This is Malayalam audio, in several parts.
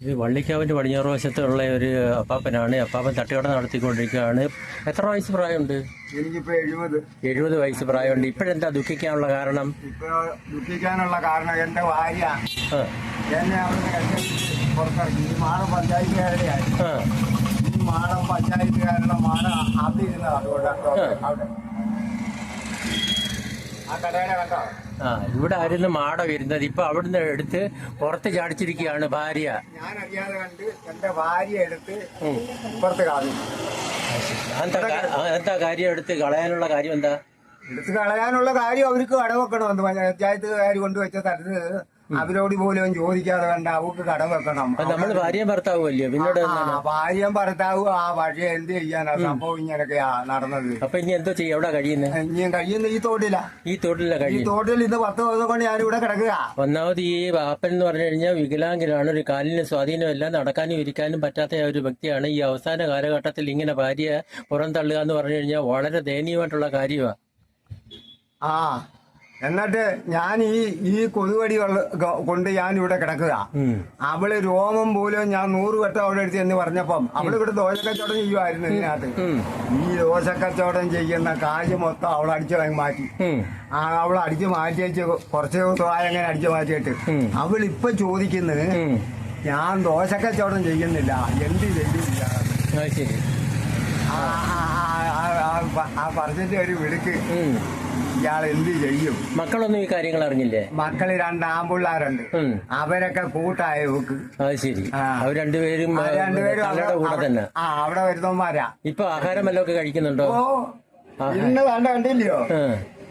ഇത് വള്ളിക്കാവിന്റെ പടിഞ്ഞാറ് വശത്തുള്ള ഒരു അപ്പാപ്പനാണ്. അപ്പാപ്പൻ തട്ടുകട നടത്തിക്കൊണ്ടിരിക്കുകയാണ്. എത്ര വയസ്സ് പ്രായമുണ്ട്? എനിക്കിപ്പോൾ എഴുപത്. എഴുപത് വയസ്സ് പ്രായമുണ്ട്. ഇപ്പോഴെന്താ ദുഃഖിക്കാനുള്ള കാരണം? ഇപ്പോൾ ദുഃഖിക്കാനുള്ള കാരണം എന്റെ ഭാര്യ. എന്നെ അവിടുന്ന് കല്യാണിച്ച് പുറത്തിറക്കി. ഈ മാടം പഞ്ചായത്തുകാരുടെയായി ആ, ഈ മാടം പഞ്ചായത്തുകാരുടെ മാടം അതിരുന്നത് അതുകൊണ്ട് അവിടെ. ആ കടയുടെ കണ്ടോ? ആ ഇവിടെ ആയിരുന്നു മാട വരുന്നത്. ഇപ്പൊ അവിടുന്ന് എടുത്ത് പുറത്ത് ചാടിച്ചിരിക്കുകയാണ് ഭാര്യ. ഞാൻ അറിയാതെ കണ്ട് എന്റെ ഭാര്യ എടുത്ത് പുറത്ത് എന്താ കാര്യം? എടുത്ത് കളയാനുള്ള കാര്യം എന്താ? എടുത്ത് കളയാനുള്ള കാര്യം അവർക്ക് കടവെക്കണമെന്ന് പഞ്ചായത്തുകാർ കൊണ്ടുവച്ച സ്ഥലത്ത് അവരോട് പോലും ചോദിക്കാതെ കണ്ട അവർക്ക് കടം വെക്കണം. നമ്മൾ ഭർത്താവ് ഭർത്താവുമല്ലയോ പിന്നീട് ആ ഭാര്യയും ഭർത്താവും ആ പക്ഷേ എന്ത് ചെയ്യാനാ? സംഭവം ഇങ്ങനൊക്കെയാ നടന്നത്. അപ്പൊ ഇനി എന്തോ ചെയ്യും? എവിടെ കഴിയുന്നത് ഇനി കഴിയുന്ന ഈ തോട്ടില. ഈ തോട്ടിലെ ഈ തോട്ടിൽ ഇന്ന് പത്ത് ദിവസം കൊണ്ട് ഞാനിവിടെ കിടക്കുക. ഒന്നാമത് ഈ വാപ്പൻ എന്ന് പറഞ്ഞു കഴിഞ്ഞാൽ വികലാംഗനാണ് ഒരു കാലിന് സ്വാധീനമില്ല നടക്കാനും ഇരിക്കാനും പറ്റാത്ത ഒരു വ്യക്തിയാണ്. ഈ അവസാന കാലഘട്ടത്തിൽ ഇങ്ങനെ ഭാര്യ പുറന്തള്ളുക എന്ന് പറഞ്ഞു കഴിഞ്ഞാൽ വളരെ ദയനീയമായിട്ടുള്ള കാര്യമാണ് ആ. എന്നിട്ട് ഞാൻ ഈ ഈ കൊതുകടി കൊണ്ട് ഞാൻ ഇവിടെ കിടക്കുക അവൾ രോമം പോലും ഞാൻ നൂറ് വട്ടം അവിടെ എടുത്ത് എന്ന് പറഞ്ഞപ്പം അവൾ ഇവിടെ ദോശക്കച്ചവടം ചെയ്യുമായിരുന്നു ഇതിനകത്ത്. ഈ ദോശക്കച്ചവടം ചെയ്യുന്ന കാശ് മൊത്തം അവൾ അടിച്ചു മാറ്റി. ആ അവൾ അടിച്ചു മാറ്റി വെച്ച് കുറച്ച് ദിവസമായ അങ്ങനെ അടിച്ചു മാറ്റിയിട്ട് അവൾ ഇപ്പൊ ചോദിക്കുന്നത് ഞാൻ ദോശക്കച്ചവടം ചെയ്യുന്നില്ല. എന്ത് ചെയ്യുന്നില്ല ആ പറഞ്ഞിട്ട് ഒരു വിളിക്ക്. ഇയാൾ എന്ത് ചെയ്യും? മക്കളൊന്നും ഈ കാര്യങ്ങൾ അറിഞ്ഞില്ലേ? മക്കൾ രണ്ട് ആമ്പിള്ളാരുണ്ട് ഉം. അവരൊക്കെ കൂട്ടായ വെക്ക് അത് ശരി. അവർ രണ്ടുപേരും ആ, രണ്ടുപേരും കൂടെ അവിടെ- തന്നെ. ആ അവിടെ വരുന്നവന്മാരാ. ഇപ്പൊ ആഹാരം വല്ലതും ഒക്കെ കഴിക്കുന്നുണ്ടോ? ഓ ഇന്ന് വേണ്ട കണ്ടില്ലയോ.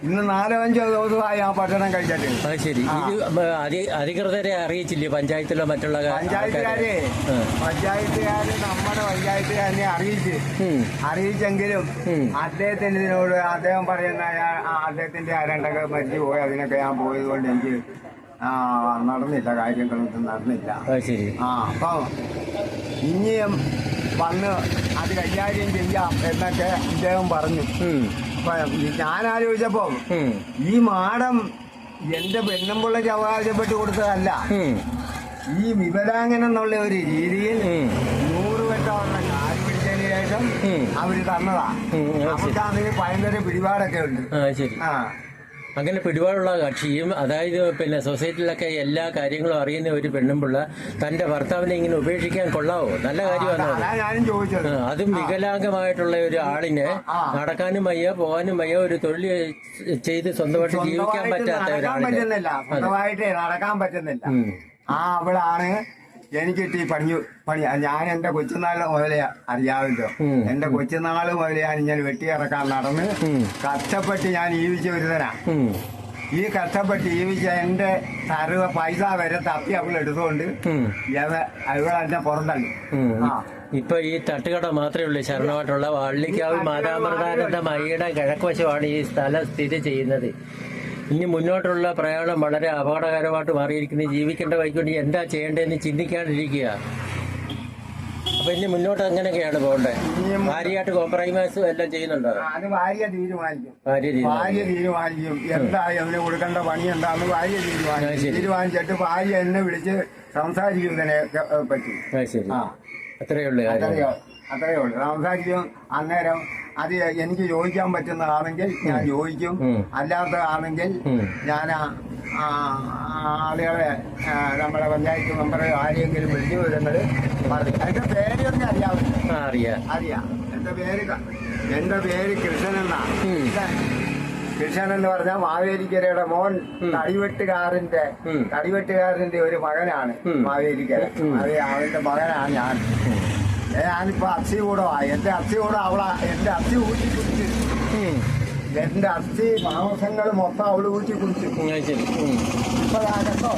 ഇന്ന് നാലോ അഞ്ചോ ദിവസമായി ആ ഭക്ഷണം കഴിച്ചിട്ടുണ്ട് അത് ശരി ഇത് അധി- അധികൃതരെ അറിയിച്ചില്ലേ പഞ്ചായത്തിലോ മറ്റുള്ള പഞ്ചായത്തുകാരെ പഞ്ചായത്തുകാരെ ആൾക്കാരെ? ആ. പഞ്ചായത്തുകാര് നമ്മുടെ പഞ്ചായത്തുകാരനെ അറിയിച്ച് ഉം. അറിയിച്ചെങ്കിലും ഉം. അദ്ദേഹത്തിന് ഇതിനോട് അദ്ദേഹം പറയുന്ന ആ- ആ അദ്ദേഹത്തിന്റെ ആരണ്ടൊക്കെ മരിച്ചു പോയി അതിനൊക്കെ ഞാൻ പോയത് കൊണ്ട് എനിക്ക് ആ, നടന്നില്ല കാര്യങ്ങളൊന്നും നടന്നില്ല അത് ശരി ആ അപ്പൊ ഇനിയും വന്ന് അത് കൈകാര്യം ചെയ്യാം എന്നൊക്കെ ഇദ്ദേഹം പറഞ്ഞു ഉം. ഞാൻ ആലോചിച്ചപ്പോ ഈ മാടം എന്റെ പെണ്ണുമ്പിള്ളയ്ക്ക് അവകാശപ്പെട്ട് കൊടുത്തതല്ല. ഈ വിവരാംഗൻ എന്നുള്ള ഒരു രീതിയിൽ. നൂറ് വട്ടമുള്ള കാൽ പിടിച്ചതിന് ശേഷം അവർ തന്നതാ. നമുക്കാണെങ്കിൽ ഭയങ്കര പിടിപാടൊക്കെ ഉണ്ട്. ആ. അങ്ങനെ പിടിപാടുള്ള കക്ഷിയും അതായത് പിന്നെ സൊസൈറ്റിയിലൊക്കെ എല്ലാ കാര്യങ്ങളും അറിയുന്ന ഒരു പെണ്ണുമ്പിള്ള തന്റെ ഭർത്താവിനെ ഇങ്ങനെ ഉപേക്ഷിക്കാൻ കൊള്ളാവോ? നല്ല കാര്യമാണ് അത്. വികലാംഗമായിട്ടുള്ള ഒരു ആളിനെ. നടക്കാനും വയ്യ പോകാനും വയ്യ ഒരു തൊഴിൽ ചെയ്ത് സ്വന്തമായിട്ട് ജീവിക്കാൻ പറ്റാത്ത ഒരാളിനെ. നടക്കാൻ പറ്റുന്നില്ല. ആ അവളാണ് എനിക്ക് കിട്ടി പണി പണി ഞാൻ എന്റെ കൊച്ചുനാൾ മുതലേ അറിയാമല്ലോ. എന്റെ കൊച്ചുനാൾ മുതലേ ഞാൻ ഇങ്ങനെ വെട്ടിയിറക്കാൻ നടന്ന്. കഷ്ടപ്പെട്ട് ഞാൻ ജീവിച്ച ഉം. ഈ കഷ്ടപ്പെട്ട് ജീവിച്ച എന്റെ സർവ പൈസ വരെ തപ്പി അവൾ എടുത്തുകൊണ്ട് അവളെ എന്നെ പുറന്തള്ളി. ആ ഇപ്പൊ ഈ തട്ടുകട മാത്രമേ ഉള്ളൂ ശരണമായിട്ടുള്ള വള്ളിക്കാവ് മാതാമൃതാനന്ദ മയ്യയുടെ കിഴക്കുവശമാണ് ഈ സ്ഥലം സ്ഥിതി ചെയ്യുന്നത് ഇനി മുന്നോട്ടുള്ള പ്രയാണം വളരെ അപകടകരമായിട്ട് മാറിയിരിക്കുന്നത് ജീവിക്കേണ്ട വഴിക്കൊണ്ട് എന്താ ചെയ്യേണ്ടതെന്ന് ചിന്തിക്കാണ്ടിരിക്കുക അപ്പൊ ഇനി മുന്നോട്ട് അങ്ങനെയൊക്കെയാണ് പോകേണ്ടത് ഭാര്യയായിട്ട് കോംപ്രമൈസും എല്ലാം ചെയ്യുന്നുണ്ടോ? അത് ഭാര്യ തീരുമാനിക്കും. ഭാര്യ തീരുമാനിക്കും. എന്താ അതിന് കൊടുക്കേണ്ട പണി എന്താന്ന് ഭാര്യ തീരുമാനിക്കും. തീരുമാനിച്ചിട്ട് ഭാര്യ എന്നെ വിളിച്ച് സംസാരിക്കുന്നതിനെ പറ്റി. അത്രയേ ഉള്ളൂ. അത്രയേ ഉള്ളൂ. സംസാരിക്കും. അന്നേരം അത് എനിക്ക് ചോദിക്കാൻ പറ്റുന്നതാണെങ്കിൽ ഞാൻ ചോദിക്കും. ഉം. അല്ലാത്തതാണെങ്കിൽ ഞാൻ ആളുകളെ നമ്മുടെ പഞ്ചായത്ത് മെമ്പർ ആരെയെങ്കിലും വിളിച്ചു വരുന്നത് പറയും എന്റെ പേരൊന്നും തന്നെ അറിയാവുന്ന അറിയാം. അറിയാം. എന്റെ പേര് എന്റെ പേര് കൃഷ്ണൻ എന്നാണ് കൃഷ്ണൻ എന്ന് പറഞ്ഞാൽ മാവേലിക്കരയുടെ മോൻ തടിവെട്ടുകാരന്റെ തടിവെട്ടുകാരന്റെ ഒരു മകനാണ്. മാവേലിക്കര. അത് അവന്റെ മകനാണ് ഞാൻ. ഞാനിപ്പോ അസ്ഥി കൂടമാ എന്റെ അസ്ഥി കൂടെ അവളാ. എന്റെ അസ്ഥി ഊറ്റി കുടിച്ചു. എന്റെ അസ്ഥി മാംസങ്ങൾ മൊത്തം അവൾ ഊറ്റി കുടിച്ചു. ഇപ്പൊ കേട്ടോ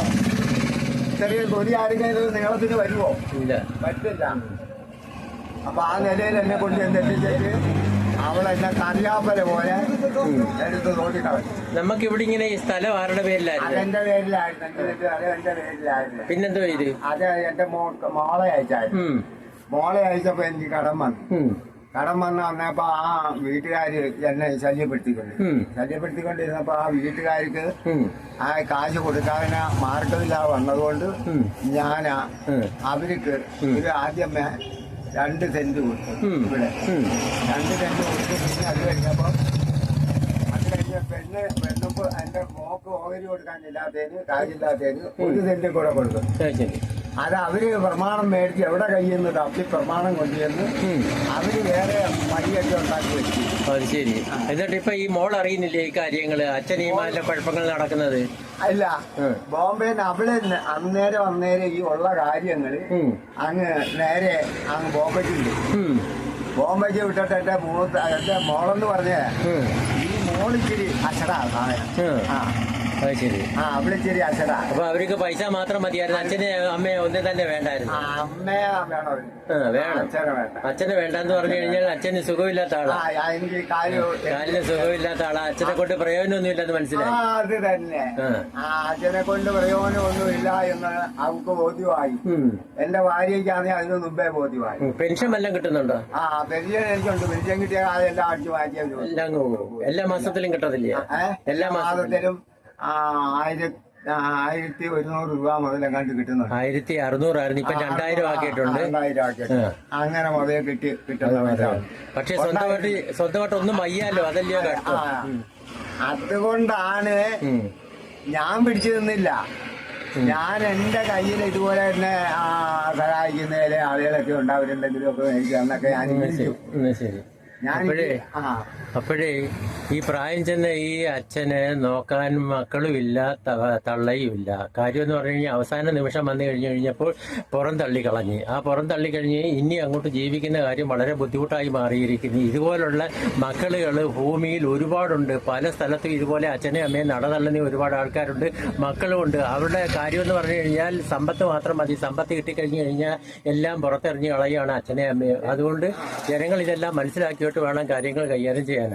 ചെറിയ തൊലി ആരെങ്കിലും നീളത്തിന് വരുമോ ഇല്ല. പറ്റില്ല. അപ്പൊ ആ നിലയിൽ എന്നെ കൊണ്ട് എന്തെത്തിച്ചേക്ക് അവളെന്നെ കറിയാപ്പല പോലെ എടുത്ത് നോക്കിക്കളഞ്ഞു നമുക്ക് ഇവിടെ ഇങ്ങനെ ഈ സ്ഥലം ആരുടെ പേരിലായിരുന്നു? അതെന്റെ പേരിലായിരുന്നു. എന്റെ പേരിലായിരുന്നു. പിന്നെന്തോ ഇത്? അത് എന്റെ മോളെ അയച്ചായിരുന്നു. മോളെ അയച്ചപ്പോ എനിക്ക് കടം വന്നു. കടം വന്ന് വന്നപ്പോ ആ വീട്ടുകാര് എന്നെ ശല്യപ്പെടുത്തിക്കൊണ്ട്. ശല്യപ്പെടുത്തിക്കൊണ്ടിരുന്നപ്പോ ആ വീട്ടുകാർക്ക്. ആ കാശ് കൊടുക്കാതിന് മാർഗമില്ലാതെ വന്നതുകൊണ്ട് ഞാൻ. അവർക്ക് ഒരു ആദ്യമേ രണ്ട് സെന്റ് കൊടുത്തു. ഇവിടെ രണ്ട് സെന്റ് കൊടുത്തു പിന്നെ അത് കഴിഞ്ഞപ്പോ അത് കഴിഞ്ഞ പെണ്ണ് പെണ്ണുമ്പോ എന്റെ മോക്ക് ഓഹരി കൊടുക്കാനില്ലാത്തതിന് കാശില്ലാത്തതിന് ഒരു സെന്റ് കൂടെ കൊടുത്തു അത് അവർ പ്രമാണം മേടിച്ച് എവിടെ കയ്യിൽ നിന്ന് തപ്പി പ്രമാണം കൊണ്ടുവന്ന്. അവർ വേറെ മടിയൊക്കെ ഉണ്ടാക്കി വെച്ചു. അത് ശരി. എന്നിട്ട് ഇപ്പൊ ഈ മോൾ അറിയുന്നില്ലേ ഈ കാര്യങ്ങൾ? മാതിരി കുഴപ്പങ്ങൾ നടക്കുന്നത്? അല്ല. ബോംബെന്ന് അവിടെ അന്നേരം അന്നേരം ഈ ഉള്ള കാര്യങ്ങൾ അങ്ങ് നേരെ അങ്ങ് ബോംബെക്കുണ്ട്. ബോംബെക്ക് വിട്ടിട്ട് എന്റെ മൂത്ത എന്റെ മോളെന്ന് പറഞ്ഞേ ഈ മോളിച്ചിരി സാധനം. ആ. ആ അവളിച്ചിരി അപ്പൊ അവർക്ക് പൈസ മാത്രം മതിയായിരുന്നു. അച്ഛനെ അമ്മയെ ഒന്നും തന്നെ വേണ്ടായിരുന്നു. അമ്മയെ വേണോ. അച്ഛനെ വേണ്ട. അച്ഛനെ വേണ്ടെന്ന് പറഞ്ഞു കഴിഞ്ഞാൽ അച്ഛന് സുഖമില്ലാത്ത ആളാ. എനിക്ക് കാലിന് സുഖമില്ലാത്ത ആളാ. അച്ഛനെ കൊണ്ട് പ്രയോജനമൊന്നും ഇല്ലെന്ന് മനസ്സിലായി അത് തന്നെ. അച്ഛനെ കൊണ്ട് പ്രയോജനമൊന്നുമില്ല എന്ന് അവൾക്ക് ബോധ്യമായി. എന്റെ ഭാര്യയ്ക്കാണെങ്കിൽ അതിന് മുമ്പേ ബോധ്യമായി. പെൻഷൻ എല്ലാം കിട്ടുന്നുണ്ടോ? ആ പെൻഷൻ എനിക്കുണ്ട്. പെൻഷൻ കിട്ടിയ എല്ലാ അടിച്ചു എല്ലാം എല്ലാ മാസത്തിലും കിട്ടത്തില്ലേ? എല്ലാ മാസത്തിലും ആയിരത്തി ഒരുന്നൂറ് രൂപ മുതലെങ്ങാണ്ട് കിട്ടുന്നുണ്ട്. ആയിരത്തി അറുന്നൂറായിരുന്നു. ഇപ്പൊ രണ്ടായിരം ആക്കിയിട്ടുണ്ട്. രണ്ടായിരം ആക്കിയിട്ടുണ്ട്. അങ്ങനെ മുതൽ കിട്ടി കിട്ടുന്നവരാണ് പക്ഷെ സ്വന്തമായിട്ട് സ്വന്തമായിട്ട് ഒന്നും വയ്യാലോ? അതല്ലയോ അതുകൊണ്ടാണ് ഞാൻ പിടിച്ചു നിന്നില്ല. ഞാൻ എന്റെ കയ്യിൽ ഇതുപോലെ തന്നെ സഹായിക്കുന്നതിലെ ആളുകളൊക്കെ ഉണ്ടാവരുണ്ടെങ്കിലും ഒക്കെ എനിക്ക് അന്നൊക്കെ ഞാൻ ശരി. അപ്പോഴേ അപ്പോഴേ ഈ പ്രായം ചെന്ന ഈ അച്ഛനെ നോക്കാൻ മക്കളും ഇല്ല തള്ളയും ഇല്ല. കാര്യം എന്ന് പറഞ്ഞു കഴിഞ്ഞാൽ അവസാന നിമിഷം വന്നു കഴിഞ്ഞു കഴിഞ്ഞപ്പോൾ പുറം തള്ളി കളഞ്ഞ് ആ പുറം തള്ളി കഴിഞ്ഞ് ഇനി അങ്ങോട്ട് ജീവിക്കുന്ന കാര്യം വളരെ ബുദ്ധിമുട്ടായി മാറിയിരിക്കുന്നു. ഇതുപോലുള്ള മക്കളുകൾ ഭൂമിയിൽ ഒരുപാടുണ്ട്. പല സ്ഥലത്തും ഇതുപോലെ അച്ഛനെ അമ്മയും നടതള്ളുന്ന ഒരുപാട് ആൾക്കാരുണ്ട്. മക്കളുമുണ്ട് അവരുടെ കാര്യം എന്ന് പറഞ്ഞു കഴിഞ്ഞാൽ സമ്പത്ത് മാത്രം മതി. സമ്പത്ത് കിട്ടിക്കഴിഞ്ഞു കഴിഞ്ഞാൽ എല്ലാം പുറത്തെറിഞ്ഞ് കളയാണ് അച്ഛനെ അമ്മയും. അതുകൊണ്ട് ജനങ്ങൾ ഇതെല്ലാം മനസ്സിലാക്കിയിട്ട് വേണം കാര്യങ്ങൾ കൈകാര്യം ചെയ്യാൻ.